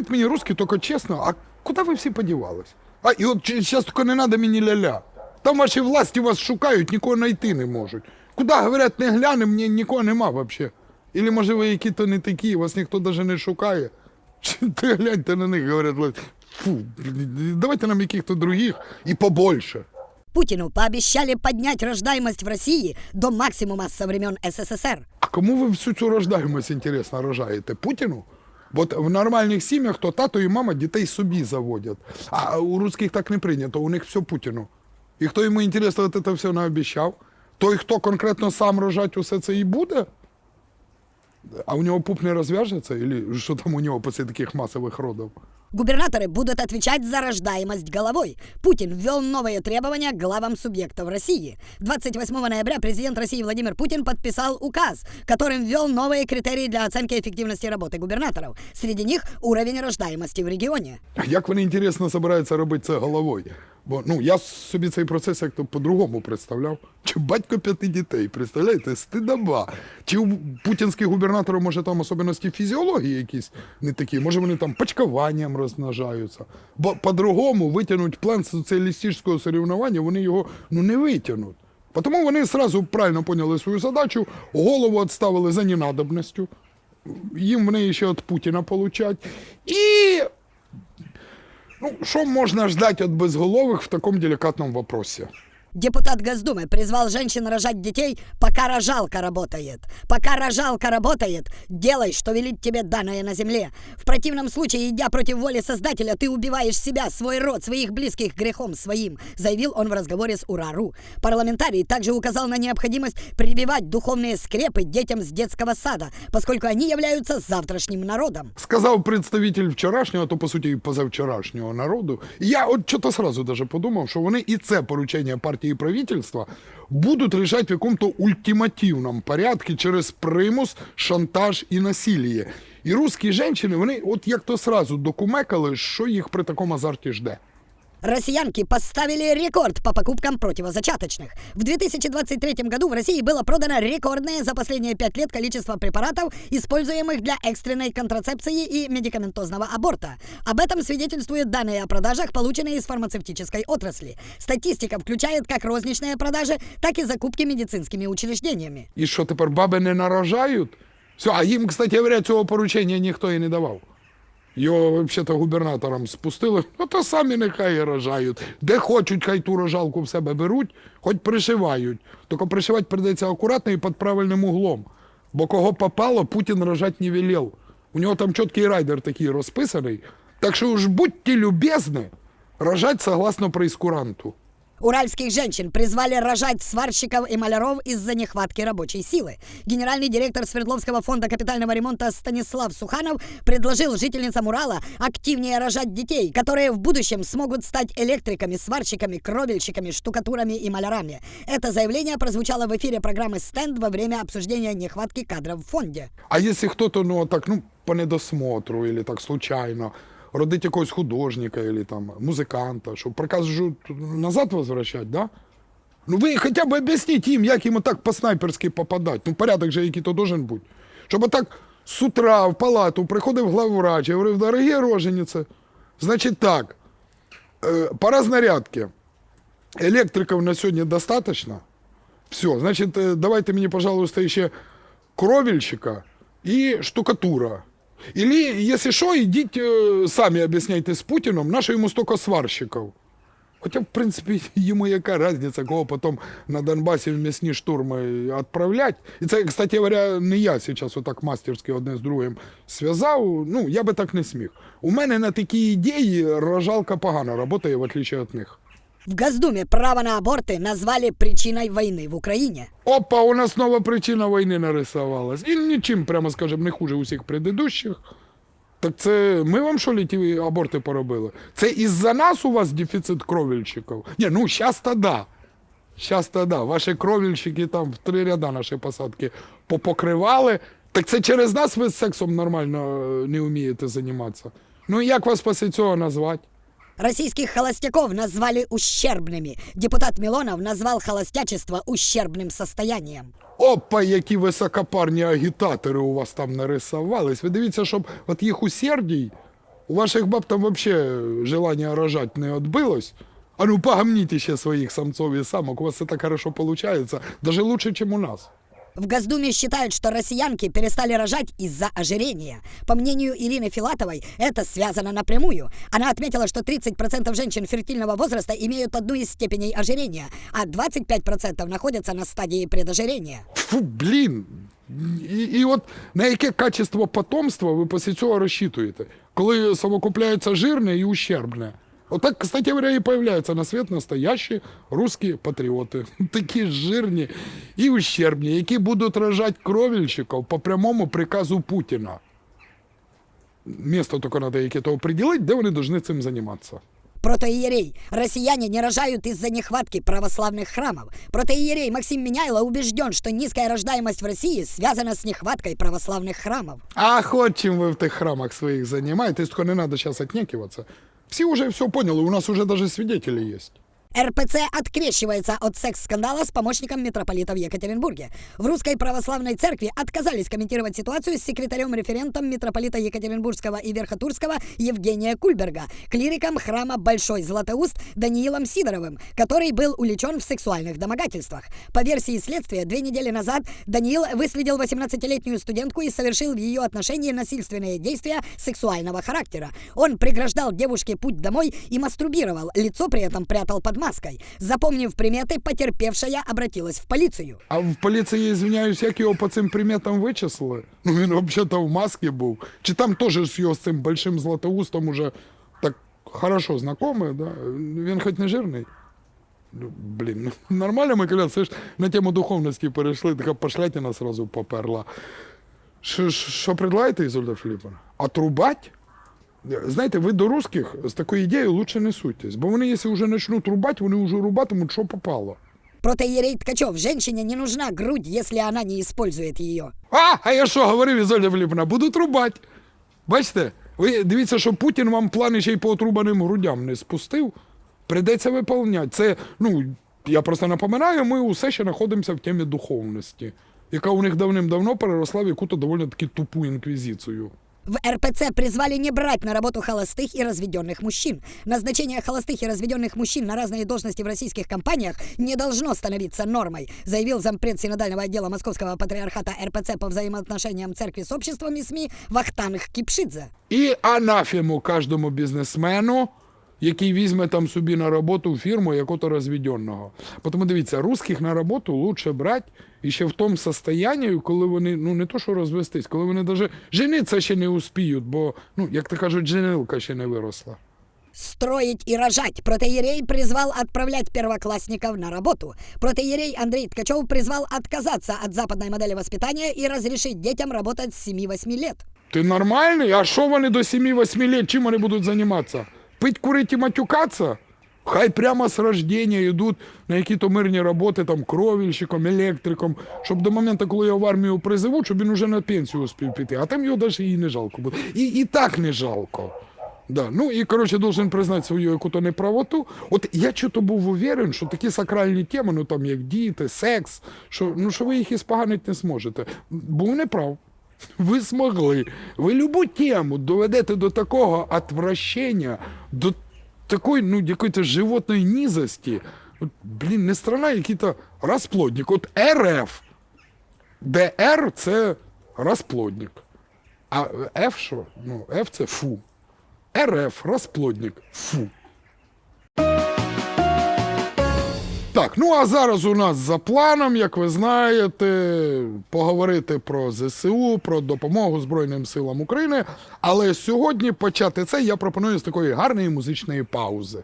скажіть мені, русські, тільки чесно, а куди ви всі подівались? А і от зараз тільки не треба мені ля-ля. Там ваші власті вас шукають, нікого знайти не можуть. Куди, говорять, не глянемо, ні, нікого нема взагалі. Ілі, може, ви які-то не такі, вас ніхто навіть не шукає. Чи ти гляньте на них, говорять, фу, давайте нам яких-то других і побольше. Путину пообещали поднять рождаемость в России до максимума со времен СССР. А кому ви всю цю рождаємость, інтересно, рожаєте? Путіну? Бо в нормальних сім'ях то тато і мама дітей собі заводять. А у русських так не прийнято, у них все Путіну. І хто йому інтересно, от це все наобіщав? Той, хто конкретно сам рожать усе це і буде? А у нього пуп не розв'яжеться? Или що там у нього після таких масових родів? Губернаторы будут отвечать за рождаемость головой. Путин ввел новые требования главам субъектов России. 28 ноября президент России Владимир Путин подписал указ, которым ввел новые критерии для оценки эффективности работы губернаторов. Среди них уровень рождаемости в регионе. Як вони інтересно збираються робити це головою? Бо ну я собі цей процес як то по-другому представляв. Чи батько п'яти дітей, представляєте, стидоба. Чи у путінських губернаторів, може, там особливості фізіології якісь не такі, може вони там почкуванням розмножаються. Бо по-другому витягнуть план соціалістичного соревнування, вони його ну не витягнуть. Тому вони одразу правильно поняли свою задачу, голову відставили за ненадобністю. Їм в неї ще від Путіна получать. І ну, що можна ждать від безголових в такому делікатному вопросі? Депутат Госдумы призвал женщин рожать детей, пока рожалка работает. Пока рожалка работает, делай, что велит тебе данное на земле. В противном случае, идя против воли Создателя, ты убиваешь себя, свой род, своих близких грехом своим, заявил он в разговоре с УРАРУ. Парламентарий также указал на необходимость прививать духовные скрепы детям с детского сада, поскольку они являются завтрашним народом. Сказав представитель вчорашнього, а то по суті і позавчорашнього народу. І я от чого-то сразу даже подумав, що вони і це поручення партії І правительства будуть решать в якому-то ультимативному порядку через примус, шантаж і насилие. І русські жінки, вони от як то сразу докумекали, що їх при такому азарті жде. Россиянки поставили рекорд по покупкам противозачаточных. В 2023 году в России было продано рекордное за последние пять лет количество препаратов, используемых для экстренной контрацепции и медикаментозного аборта. Об этом свидетельствуют данные о продажах, полученные из фармацевтической отрасли. Статистика включает как розничные продажи, так и закупки медицинскими учреждениями. І що тепер баби не нарожають? Все, а їм, кстати говоря, цього поручення ніхто і не давав. Його взагалі губернаторам спустили, ну то самі нехай і рожають. Де хочуть, хай ту рожалку в себе беруть, хоч пришивають. Тільки пришивати прийдеться акуратно і під правильним углом. Бо кого попало, Путін рожать не велел. У нього там чіткий райдер такий розписаний. Так що уж будьте любезні, рожать согласно прейскуранту. Уральских женщин призвали рожать сварщиков и маляров из-за нехватки рабочей силы. Генеральный директор Свердловского фонда капитального ремонта Станислав Суханов предложил жительницам Урала активнее рожать детей, которые в будущем смогут стать электриками, сварщиками, кровельщиками, штукатурами и малярами. Это заявление прозвучало в эфире программы «Стенд» во время обсуждения нехватки кадров в фонде. А якщо хто-то, ну, так, ну, по недосмотру, или так случайно, родить якогось художника, или там, музиканта, що прикажуть назад возвращать, да? Ну ви хоча б об'ясніть їм, як їм так по-снайперськи попадати. Ну, порядок же який-то должен бути. Щоб так з утра в палату приходив главврач і говорив, дорогі рожениці, значить так, е, пора знарядки. Електриків на сьогодні достаточно. Все, значит, э, давайте мне, пожалуйста, еще кровельщика и штукатура. Или, если что, идите э, сами объясняйте с Путиным, наше ему столько сварщиков. Хотя, в принципе, ему яка разница, кого потом на Донбасі в м'ясні штурми відправлять. І це, кстати говоря, не я зараз отак мастерськи одне з другим зв'язав. Ну, я би так не сміг. У мене на такі ідеї рожалка погано працює, в отличие від них. В Госдуме право на аборты назвали причиной войны в Украине. Опа, у нас нова причина війни нарисувалась. І нічим, прямо скажемо, не хуже усіх предыдущих. Так це ми вам що ли ті аборти поробили? Це із-за нас у вас дефіцит кровельщиків? Ні, ну щас то да. Щас то да. Ваші кровельщики там в три ряда наші посадки попокривали. Так це через нас ви з сексом нормально е, не вмієте займатися. Ну і як вас після цього назвати? Российских холостяков назвали ущербными. Депутат Милонов назвал холостячество ущербным состоянием. Опа, які високопарні агітатори у вас там нарисувались. Ви дивіться, щоб от їх усердій У ваших баб там вообще желание рожать не отбылось? А ну погомните ще своих самцов и самок, у вас это хорошо получается, даже лучше, чем у нас. В Госдуме считают, что россиянки перестали рожать из-за ожирения. По мнению Ирины Филатовой, это связано напрямую. Она отметила, что 30% женщин фертильного возраста имеют одну из степеней ожирения, а 25% находятся на стадии предожирения. Фу, блін. І, і от на яке качество потомства ви після цього розчитуєте, коли совокупляється жирне і ущербне. Отак, кстати говоря, і появляються на світ настоящі русські патріоти. Такі жирні і ущербні, які будуть рожати кровельщиків по прямому приказу Путіна. Місто тільки треба яке то определити, де вони повинні цим займатися. Протоиерей. Россияне не рожают из-за нехватки православных храмов. Протоиерей Максим Меняйло убежден, что низкая рождаемость в России связана с нехваткой православных храмов. Ах, от чим ви в тих храмах своїх займаєтесь, тільки не треба зараз отнекиваться. Всі уже все поняли, у нас уже даже свидетели есть. РПЦ открещивается от секс-скандала с помощником митрополита в Екатеринбурге. В Русской Православной Церкви отказались комментировать ситуацию с секретарем-референтом митрополита Екатеринбургского и Верхотурского Евгения Кульберга, клириком храма Большой Златоуст Даниилом Сидоровым, который был уличен в сексуальных домогательствах. По версии следствия, две недели назад Даниил выследил 18-летнюю студентку и совершил в ее отношении насильственные действия сексуального характера. Он преграждал девушке путь домой и мастурбировал, лицо при этом прятал под маской. Запомнив приметы, потерпевшая обратилась в полицию. А в поліції, звиняюсь, як його по цим приметам вичислили? Ну він взагалі-то в масці був. Чи там теж з його з цим большим златоустом уже так хорошо знайомий, да? Він хоч не жирний? Ну, Блін, ну, нормально ми коли це ж на тему духовності перейшли, така пошлятина сразу поперла. Що, що предлагаєте, Ізольда Філіпповна? Отрубать? Знаєте, ви до русських з такою ідеєю лучше не суйтесь, бо вони, якщо вже почнуть рубати, вони вже рубатимуть, що попало. Протоиерей Ткачев, женщине не нужна грудь, если она не использует ее. А, а я що говорив, Ізоля Філіпповна, будуть рубати. Бачите, ви дивіться, що Путін вам плани ще й по отрубаним грудям не спустив. Придеться виповняти. Це, ну, я просто напоминаю, ми усе ще знаходимося в темі духовності, яка у них давним-давно переросла в яку-то доволі таки тупу інквізицію. В РПЦ призвали не брать на работу холостых и разведенных мужчин. Назначение холостых и разведенных мужчин на разные должности в российских компаниях не должно становиться нормой, заявил зампред синодального отдела Московского патриархата РПЦ по взаимоотношениям церкви с обществом и СМИ Вахтанг Кипшидзе. І анафему кожному бізнесмену, який візьме там собі на роботу фірму якого-то розведеного. Тому дивіться, русських на роботу лучше брати і ще в тому состоянні, коли вони ну не то що розвестись, коли вони навіть жениться ще не успіють, бо, ну, як то кажуть, женилка ще не виросла. Строить и рожать. Протоиерей призвал отправлять первоклассников на работу. Протоиерей Андрей Ткачев призвал отказаться от западной модели воспитания и разрешить детям работать с 7-8 лет. Ти нормальний? А що вони до 7-8 лет, чим вони будуть займатися? Пить, курить і матюкатися? Хай прямо з рождения йдуть на які-то мирні роботи, там, кровельщиком, електриком, щоб до моменту, коли його в армію призовуть, щоб він уже на пенсію успів піти. А там його навіть і не жалко буде. І, і так не жалко. Да. Ну і коротше должен признати свою яку-то неправоту. От я чого був уверен, що такі сакральні теми, ну там як діти, секс, що, ну, що ви їх іспоганити не зможете. Був неправ. Ви змогли. Ви любу тему доведете до такого отвращення, до такої, ну, якої-то животної низості. От, блін, не страна, який-то розплодник. От РФ. Де Р це розплодник. А Ф що? Ну, Ф це фу. РФ, розплодник, фу. Так, ну а зараз у нас за планом, як ви знаєте, поговорити про ЗСУ, про допомогу Збройним силам України. Але сьогодні почати це я пропоную з такої гарної музичної паузи.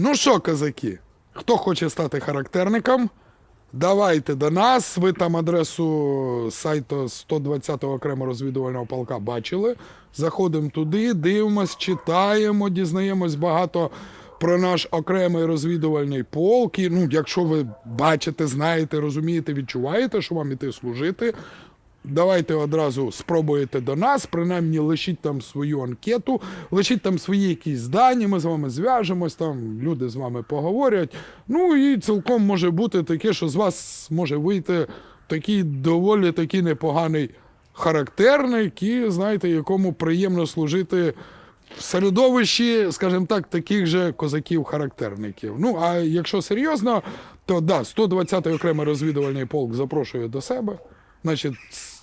Ну що, козаки, Хто хоче стати характерником, давайте до нас. Ви там адресу сайту 120-го окремо розвідувального полка бачили. Заходимо туди, дивимось, читаємо, дізнаємось багато про наш окремий розвідувальний полк. І, ну, якщо ви бачите, знаєте, розумієте, відчуваєте, що вам іти служити, Давайте одразу спробуєте до нас, принаймні лишіть там свою анкету, лишіть там свої якісь дані, ми з вами зв'яжемось, там люди з вами поговорять. Ну і цілком може бути таке, що з вас може вийти такий доволі такий непоганий характерник, і знаєте, якому приємно служити в середовищі, скажімо так, таких же козаків-характерників. Ну, а якщо серйозно, то да, 120-й окремий розвідувальний полк запрошує до себе. Значить,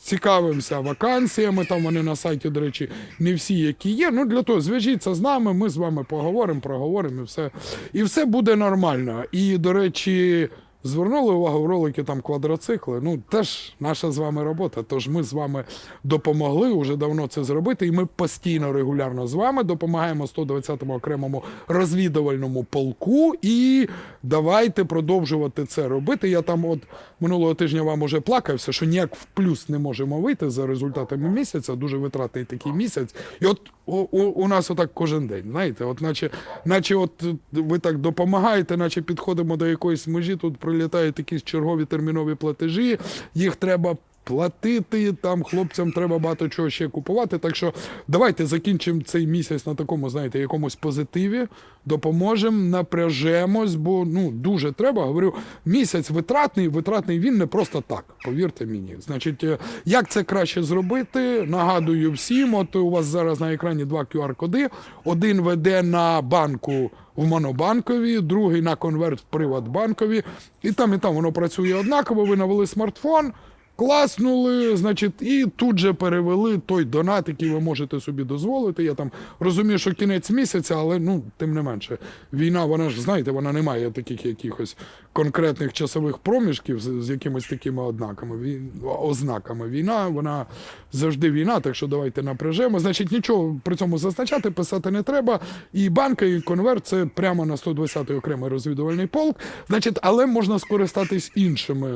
цікавимося вакансіями. Там вони на сайті, до речі, не всі, які є. Ну для того зв'яжіться з нами, ми з вами поговоримо, проговоримо і все. І все буде нормально. І, до речі, звернули увагу в ролики там квадроцикли. Ну, теж наша з вами робота. Тож ми з вами допомогли вже давно це зробити. І ми постійно регулярно з вами допомагаємо 120-му окремому розвідувальному полку. І давайте продовжувати це робити. Я там, от минулого тижня вам уже плакався, що ніяк в плюс не можемо вийти за результатами місяця. Дуже витратний такий місяць. І от у, у, у нас отак кожен день. Знаєте, от наче, наче от ви так допомагаєте, наче підходимо до якоїсь межі. Тут прилітають якісь чергові термінові платежі. Їх треба. Платити там хлопцям треба багато чого ще купувати. Так що давайте закінчимо цей місяць на такому, знаєте, якомусь позитиві, допоможемо, напряжемось, бо ну дуже треба. Говорю, місяць витратний, витратний він не просто так. Повірте мені. Значить, е, як це краще зробити? Нагадую всім. От у вас зараз на екрані два QR-коди. Один веде на банку в Монобанкові, другий на конверт в Приватбанкові. І там, і там воно працює однаково. Ви навели смартфон. Класнули, значить, і тут же перевели той донат, який ви можете собі дозволити. Я там розумію, що кінець місяця, але ну тим не менше, війна, вона ж знаєте, вона не має таких якихось конкретних часових проміжків з, з якимись такими однаками. Вій... ознаками. Війна, вона завжди війна, так що давайте напряжемо. Значить, нічого при цьому зазначати, писати не треба. І банка, і конверт це прямо на 120-й окремий розвідувальний полк. Значить, але можна скористатись іншими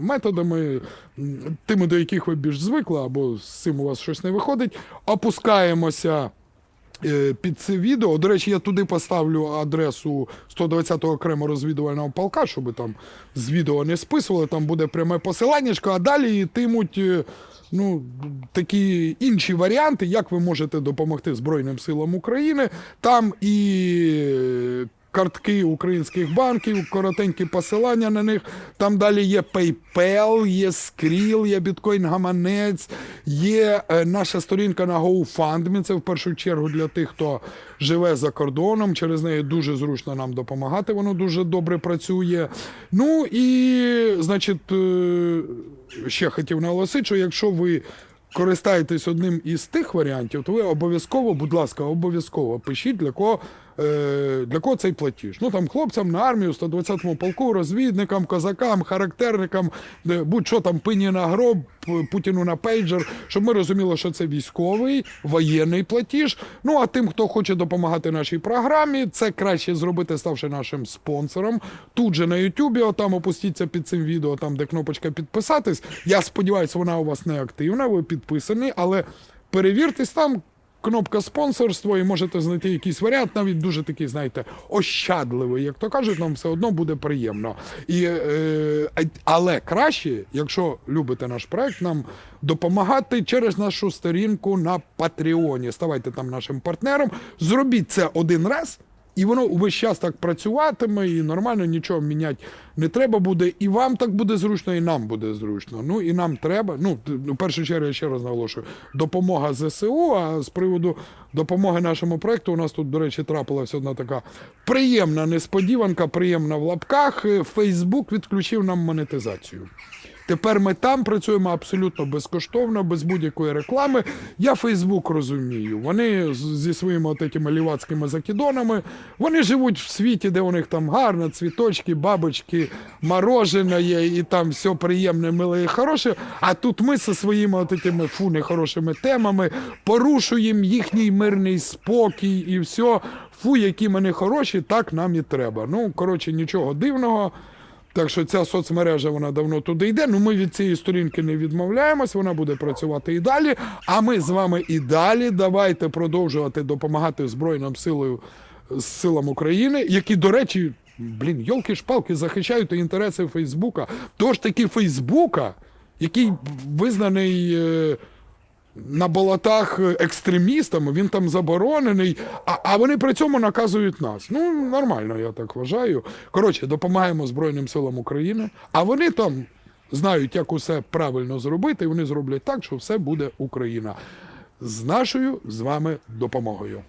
методами, тими, до яких ви більш звикли, або з цим у вас щось не виходить. Опускаємося. е, Під це відео. До речі, я туди поставлю адресу 120-го окремо розвідувального полка, щоб там з відео не списували. Там буде пряме посиланнячко, а далі йтимуть е, ну, такі інші варіанти, як ви можете допомогти Збройним силам України. Там і картки українських банків, коротенькі посилання на них. Там далі є PayPal, є Skrill, є Bitcoin гаманець, є е, наша сторінка на GoFundMe. Це в першу чергу для тих, хто живе за кордоном. Через неї дуже зручно нам допомагати. Воно дуже добре працює. Ну і, значить, е, ще хотів наголосити, що якщо ви користаєтесь одним із тих варіантів, то ви обов'язково, будь ласка, обов'язково пишіть для кого. Е, Для кого цей платіж? Ну там хлопцям на армію, 120-му полку, розвідникам, козакам, характерникам, будь-що там пині на гроб, Путіну на пейджер, щоб ми розуміли, що це військовий воєнний платіж. Ну а тим, хто хоче допомагати нашій програмі, це краще зробити, ставши нашим спонсором. Тут же на Ютубі, отам опустіться під цим відео, там де кнопочка підписатись. Я сподіваюся, вона у вас не активна, ви підписані, але перевіртесь там. Кнопка спонсорство, і можете знайти якийсь варіант, навіть дуже такий, знаєте, ощадливий, як то кажуть, нам все одно буде приємно. І, е, але краще, якщо любите наш проект, нам допомагати через нашу сторінку на Патреоні. Ставайте там нашим партнером. Зробіть це один раз. І воно увесь час так працюватиме, і нормально нічого міняти не треба буде. І вам так буде зручно, і нам буде зручно. Ну і нам треба. Ну, в першу чергу, я ще раз наголошую, допомога ЗСУ. А з приводу допомоги нашому проекту, у нас тут, до речі, трапилася одна така приємна несподіванка, приємна в лапках. Фейсбук відключив нам монетизацію. Тепер ми там працюємо абсолютно безкоштовно, без будь-якої реклами. Я Фейсбук розумію. Вони зі своїми от этими лівацькими закидонами, вони живуть в світі, де у них там гарно, цвіточки, бабочки, мороженое є, і там все приємне, миле і хороше. А тут ми зі своїми от этими фу, нехорошими темами порушуємо їхній мирний спокій і все. Фу, які ми не хороші, так нам і треба. Ну, коротше, нічого дивного. Так що ця соцмережа вона давно туди йде. Ну ми від цієї сторінки не відмовляємось, вона буде працювати і далі. А ми з вами і далі давайте продовжувати допомагати Збройним силою силам України, які, до речі, блін, йолки-шпалки захищають інтереси Фейсбука. Тож таки Фейсбука, який визнаний. На болотах екстремістами, він там заборонений, а, а вони при цьому наказують нас. Ну, нормально, я так вважаю. Коротше, допомагаємо Збройним силам України, а вони там знають, як усе правильно зробити, і вони зроблять так, що все буде Україна. З нашою з вами допомогою.